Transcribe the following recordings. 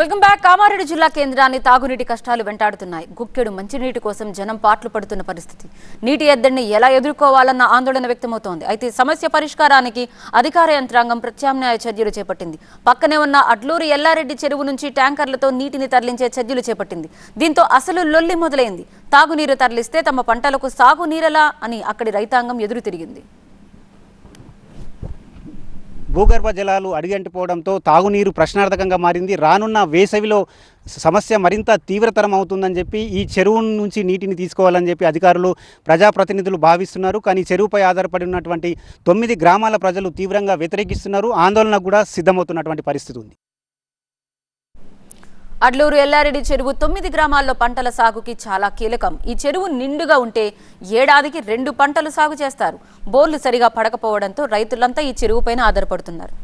Welcome back. Kamareddy జిల్లా కేంద్రాన్ని తాగునీటి కష్టాలు వెంటాడుతున్నాయి. గుక్కెడు మంచినీటి కోసం జనం పాట్లు పడుతున్న పరిస్థితి. నీటి ఎద్దడిని ఎలా ఎదుర్కోవాలన్న ఆందోళన వ్యక్తమవుతోంది. అయితే సమస్య పరిష్కారానికి అధికార యంత్రాంగం ప్రత్యామ్నాయ చర్యలు చేపట్టింది. పక్కనే ఉన్న అడ్లూరు ఎల్లారెడ్డి చెరువు నుంచి ట్యాంకర్లతో నీటిని తరలించే చర్యలు చేపట్టింది. దీంతో అసలు లొల్లి మొదలైంది. తాగునీరు తరలిస్తే తమ పంటలకు సాగునీరలా అని అక్కడి రైతాంగం ఎదురు తిరిగింది భూగర్భ జలాలు అడిగంటిపోవడంతో తాగునీరు ప్రశ్నార్థకంగా మారింది. రానున్న వేసవిలో సమస్య మరింత తీవ్రతరం అవుతుందని చెప్పి ఈ చెరువు నుంచి నీటిని తీసుకోవాలని చెప్పి అధికారులు ప్రజాప్రతినిధులు భావిస్తున్నారు. కానీ చెరువుపై ఆధారపడి ఉన్నటువంటి తొమ్మిది గ్రామాల ప్రజలు తీవ్రంగా వ్యతిరేకిస్తున్నారు. ఆందోళనకు కూడా సిద్ధమవుతున్నటువంటి పరిస్థితి ఉంది. అడ్లూరు ఎల్లారెడ్డి చెరువు తొమ్మిది గ్రామాల్లో పంటల సాగుకి చాలా కీలకం. ఈ చెరువు నిండుగా ఉంటే ఏడాదికి రెండు పంటలు సాగు చేస్తారు. బోర్లు సరిగా పడకపోవడంతో రైతులంతా ఈ చెరువుపైన ఆధారపడుతున్నారు.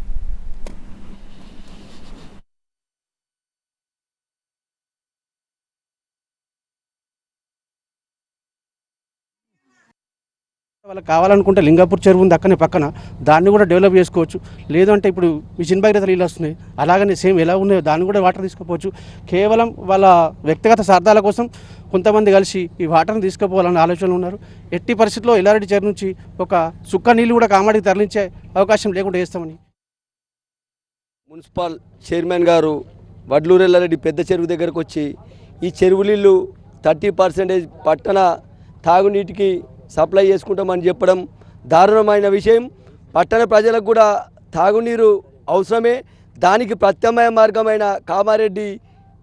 వాళ్ళకి కావాలనుకుంటే లింగాపూర్ చెరువు ఉంది అక్కనే పక్కన. దాన్ని కూడా డెవలప్ చేసుకోవచ్చు. లేదంటే ఇప్పుడు మిషన్ భగీరథ నీళ్ళు వస్తున్నాయి. అలాగనే సేమ్ ఎలా ఉన్నాయో దాన్ని కూడా వాటర్ తీసుకుపోవచ్చు. కేవలం వాళ్ళ వ్యక్తిగత స్వార్థాల కోసం కొంతమంది కలిసి ఈ వాటర్ని తీసుకుపోవాలన్న ఆలోచనలు ఉన్నారు. ఎట్టి పరిస్థితుల్లో ఎల్లారెడ్డి చెరువు నుంచి ఒక సుక్క నీళ్ళు కూడా కామాడికి తరలించే అవకాశం లేకుండా చేస్తామని. మున్సిపల్ చైర్మన్ గారు వడ్లూరు ఎల్లారెడ్డి పెద్ద చెరువు దగ్గరకు వచ్చి ఈ చెరువు నీళ్ళు థర్టీ పర్సెంటేజ్ పట్టణ తాగునీటికి సప్లై చేసుకుంటామని చెప్పడం దారుణమైన విషయం. పట్టణ ప్రజలకు కూడా తాగునీరు అవసరమే. దానికి ప్రత్యామ్నాయ మార్గమైన కామారెడ్డి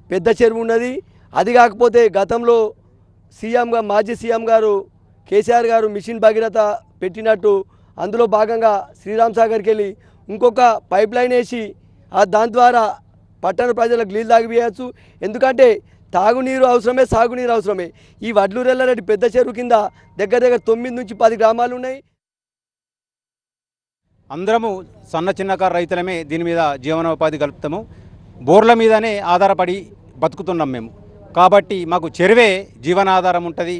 పెద్ద చెరువు ఉన్నది. అది కాకపోతే గతంలో సీఎంగా మాజీ సీఎం గారు కేసీఆర్ గారు మిషన్ భగీరథ పెట్టినట్టు అందులో భాగంగా శ్రీరామ్ సాగర్కి వెళ్ళి ఇంకొక పైప్ లైన్ వేసి ఆ దాని ద్వారా పట్టణ ప్రజలకు నీళ్ళు తాగిపోయచ్చు ఎందుకంటే తాగునీరు అవసరమే సాగునీరు అవసరమే. ఈ వడ్లూరెల్లారెడ్డి పెద్ద చెరువు కింద దగ్గర దగ్గర తొమ్మిది నుంచి పది గ్రామాలు ఉన్నాయి. అందరము సన్న చిన్నకారు రైతులమే దీని మీద జీవనోపాధి కలుపుతాము. బోర్ల మీదనే ఆధారపడి బతుకుతున్నాం మేము. కాబట్టి మాకు చెరువే జీవనాధారం ఉంటుంది.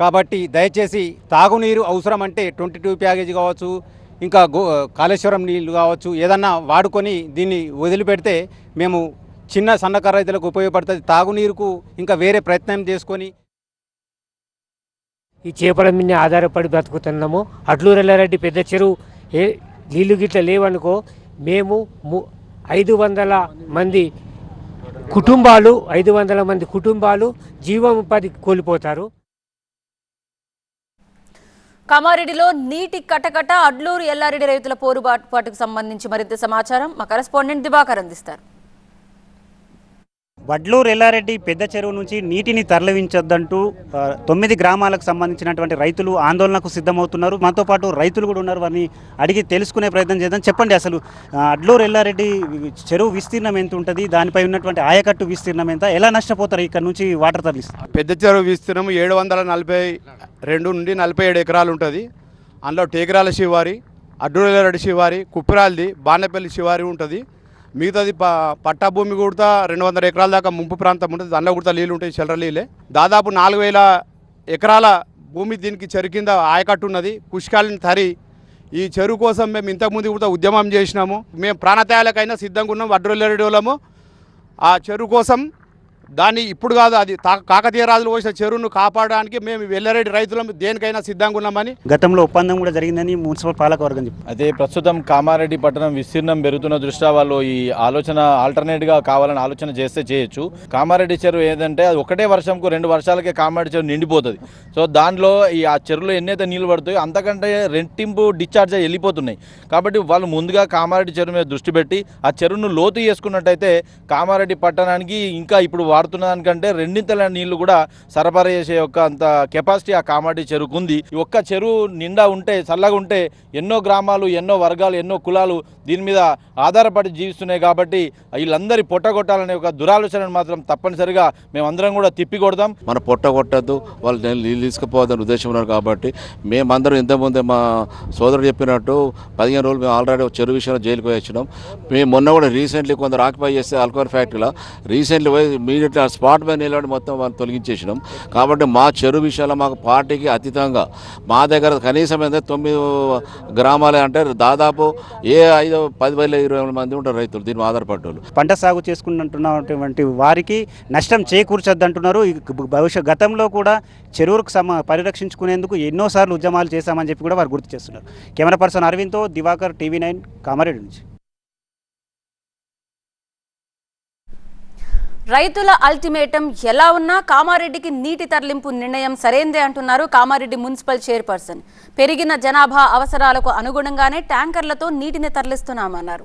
కాబట్టి దయచేసి తాగునీరు అవసరం అంటే ట్వంటీ టూ ప్యాకేజ్ కావచ్చు ఇంకా గో కాళేశ్వరం నీళ్ళు కావచ్చు ఏదన్నా వాడుకొని దీన్ని వదిలిపెడితే మేము చిన్న సన్నకారు రైతులకు ఉపయోగపడుతుంది. తాగునీరుకు ఇంకా వేరే ప్రయత్నం చేసుకొని ఈ చేపల మీద ఆధారపడి బ్రతుకుతున్నాము. అడ్లూరు ఎల్లారెడ్డి పెద్ద చెరువు. ఏ నీళ్ళు గిట్ల లేవనుకో మేము ము ఐదు వందల మంది కుటుంబాలు ఐదు వందల మంది కుటుంబాలు జీవనోపాధి కోల్పోతారు. కామారెడ్డిలో నీటి కటకట అడ్లూరు ఎల్లారెడ్డి రైతుల పోరుబాటుకు సంబంధించి మరింత సమాచారం మా కరెస్పాండెంట్ దివాకర్ అందిస్తారు. వడ్లూరు రెల్లారెడ్డి పెద్ద చెరువు నుంచి నీటిని తరలించొద్దంటూ తొమ్మిది గ్రామాలకు సంబంధించినటువంటి రైతులు ఆందోళనకు సిద్ధమవుతున్నారు. మాతో పాటు రైతులు కూడా ఉన్నారు. వారిని అడిగి తెలుసుకునే ప్రయత్నం చేద్దాం. చెప్పండి అసలు అడ్లూరు ఎల్లారెడ్డి చెరువు విస్తీర్ణం ఎంత ఉంటుంది? దానిపై ఉన్నటువంటి ఆయకట్టు విస్తీర్ణం ఎంత? ఎలా నష్టపోతారు ఇక్కడ నుంచి వాటర్ తరలిస్తారు పెద్ద చెరువు విస్తీర్ణం ఏడు వందల నలభై రెండు నుండి నలభై ఏడు ఎకరాలు ఉంటుంది. అందులో టేకరాల శివారి అడ్డూరెల్లారెడ్డి శివారి కుప్పిరాలది బాణపల్లి శివారి ఉంటుంది. మిగతాది ప పట్టా భూమి కూడా రెండు వందల ఎకరాల దాకా ముంపు ప్రాంతం ఉంటుంది. దానిలో కూడా నీళ్ళు ఉంటాయి చెల్లర నీళ్ళే. దాదాపు నాలుగు వేల ఎకరాల భూమి దీనికి చెరు కింద ఆయకట్టు ఉన్నది. పుష్కాలని తరి ఈ చెరువు కోసం మేము ఇంతకుముందు కూడా ఉద్యమం చేసినాము. మేము ప్రాణత్యాలకైనా సిద్ధంగా ఉన్నాం. వడ్డూరెల్లారెడ్డి వాళ్ళము ఆ చెరువు కోసం దాన్ని ఇప్పుడు కాదు అది కాకతీయ రాజులు పోసిన చెరువును కాపాడడానికి మేము వెల్లరెడ్డి రైతులం దేనికైనా సిద్ధంగా ఉన్నామని. గతంలో ఒప్పందం కూడా జరిగిందని మున్సిపల్ పాలకవర్గం చెప్పింది అయితే ప్రస్తుతం కామారెడ్డి పట్టణం విస్తీర్ణం పెరుగుతున్న దృష్ట్యా వాళ్ళు ఈ ఆలోచన ఆల్టర్నేట్గా కావాలని ఆలోచన చేస్తే చేయొచ్చు. కామారెడ్డి చెరువు ఏదంటే అది ఒకటే వర్షంకు రెండు వర్షాలకే కామారెడ్డి చెరువు నిండిపోతుంది. సో దానిలో ఈ ఆ చెరువులో ఎన్నైతే నీళ్ళు పడుతాయో అంతకంటే రెంటింపు డిశ్చార్జ్ అయ్యి వెళ్ళిపోతున్నాయి. కాబట్టి వాళ్ళు ముందుగా కామారెడ్డి చెరువు మీద దృష్టి పెట్టి ఆ చెరువును లోతు చేసుకున్నట్టయితే కామారెడ్డి పట్టణానికి ఇంకా ఇప్పుడు వాడుతున్న దానికంటే రెండింతల నీళ్ళు కూడా సరఫరా చేసే యొక్క అంత కెపాసిటీ ఆ కామాటి చెరువుకు ఉంది ఈ ఒక్క చెరువు నిండా ఉంటే చల్లగా ఉంటే ఎన్నో గ్రామాలు ఎన్నో వర్గాలు ఎన్నో కులాలు దీని మీద ఆధారపడి జీవిస్తున్నాయి కాబట్టి వీళ్ళందరి పొట్టగొట్టాలనే ఒక దురాలోచనను మాత్రం తప్పనిసరిగా మేమందరం కూడా తిప్పి కొడదాం. మన పొట్ట కొట్టద్దు వాళ్ళు నీళ్ళు తీసుకుపోవద్దని ఉద్దేశం ఉన్నారు కాబట్టి మేమందరం ఇంతకుముందే మా సోదరుడు చెప్పినట్టు పదిహేను రోజులు మేము ఆల్రెడీ చెరువు విషయంలో జైలుకి పోయి వచ్చినాం. మేము మొన్న కూడా రీసెంట్లీ కొందరు ఆక్యుపై చేస్తే ఆల్కహాల్ ఫ్యాక్టరీలో రీసెంట్లీ పోయి మీడియా ఇమీడియట్లీ ఆ స్పాట్ మీద నిలబడి మొత్తం వాళ్ళు తొలగించేసినాం. కాబట్టి మా చెరువు విషయాల్లో మాకు పార్టీకి అతీతంగా మా దగ్గర కనీసం అయితే తొమ్మిది గ్రామాలే అంటే దాదాపు ఏ ఐదు పది వేల ఇరవై మంది ఉంటారు రైతులు దీని మీద పంట సాగు చేసుకుంటున్నటువంటి వారికి నష్టం చేకూర్చొద్దంటున్నారు. భవిష్యత్ గతంలో కూడా చెరువులకు సమ పరిరక్షించుకునేందుకు ఎన్నోసార్లు ఉద్యమాలు చేశామని చెప్పి కూడా వారు గుర్తు చేస్తున్నారు. కెమెరా పర్సన్ అరవింద్తో దివాకర్ టీవీ నైన్ కామారెడ్డి నుంచి. రైతుల అల్టిమేటం ఎలా ఉన్నా కామారెడ్డికి నీటి తరలింపు నిర్ణయం సరైందే అంటున్నారు కామారెడ్డి మున్సిపల్ చైర్పర్సన్. పెరిగిన జనాభా అవసరాలకు అనుగుణంగానే ట్యాంకర్లతో నీటిని తరలిస్తున్నామన్నారు.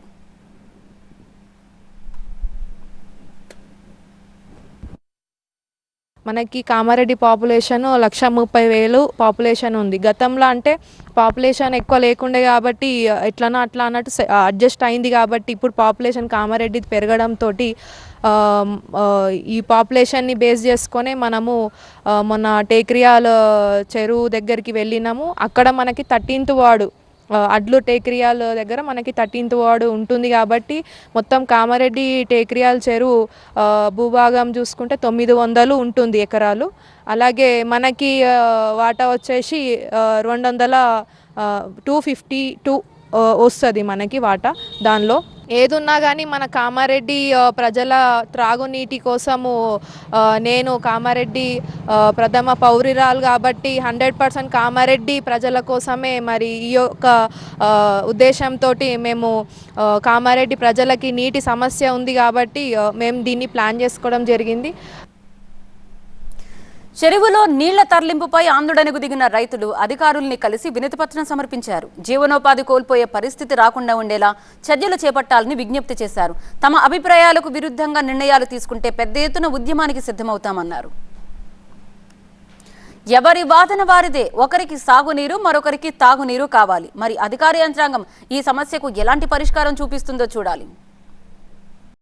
మనకి కామారెడ్డి పాపులేషన్ లక్ష ముప్పై వేలు పాపులేషన్ ఉంది. గతంలో అంటే పాపులేషన్ ఎక్కువ లేకుండే కాబట్టి ఎట్లనో అట్లా అన్నట్టు అడ్జస్ట్ అయింది కాబట్టి ఇప్పుడు పాపులేషన్ కామారెడ్డి పెరగడంతో ఈ పాపులేషన్ని బేస్ చేసుకొని మనము మన మొన్న టేక్రియాల చెరువు దగ్గరికి వెళ్ళినాము. అక్కడ మనకి థర్టీన్త్ వార్డు అడ్లు టేక్రియాల దగ్గర మనకి థర్టీన్త్ వార్డు ఉంటుంది కాబట్టి మొత్తం కామారెడ్డి టేక్రియాల చెరువు భూభాగం చూసుకుంటే తొమ్మిది వందలు ఉంటుంది ఎకరాలు. అలాగే మనకి వాటా వచ్చేసి రెండు వందల టూ ఫిఫ్టీ టూ వస్తుంది మనకి వాటా దానిలో. ఏదున్నా కానీ మన కామారెడ్డి ప్రజల త్రాగునీటి కోసము నేను కామారెడ్డి ప్రథమ పౌరిరాలు కాబట్టి హండ్రెడ్ పర్సెంట్ కామారెడ్డి ప్రజల కోసమే మరి ఈ యొక్క ఉద్దేశంతో మేము కామారెడ్డి ప్రజలకి నీటి సమస్య ఉంది కాబట్టి మేము దీన్ని ప్లాన్ చేసుకోవడం జరిగింది. చెరువులో నీళ్ళ తరలింపుపై ఆందోళనకు దిగిన రైతులు అధికారుల్ని కలిసి వినతిపత్రం సమర్పించారు. జీవనోపాధి కోల్పోయే పరిస్థితి రాకుండా ఉండేలా చర్యలు చేపట్టాలని విజ్ఞప్తి చేశారు. తమ అభిప్రాయాలకు విరుద్ధంగా నిర్ణయాలు తీసుకుంటే పెద్ద ఎత్తున ఉద్యమానికి సిద్ధమవుతామన్నారు. ఎవరి వాదన వారిదే. ఒకరికి సాగునీరు మరొకరికి తాగునీరు కావాలి. మరి అధికార యంత్రాంగం ఈ సమస్యకు ఎలాంటి పరిష్కారం చూపిస్తుందో చూడాలి.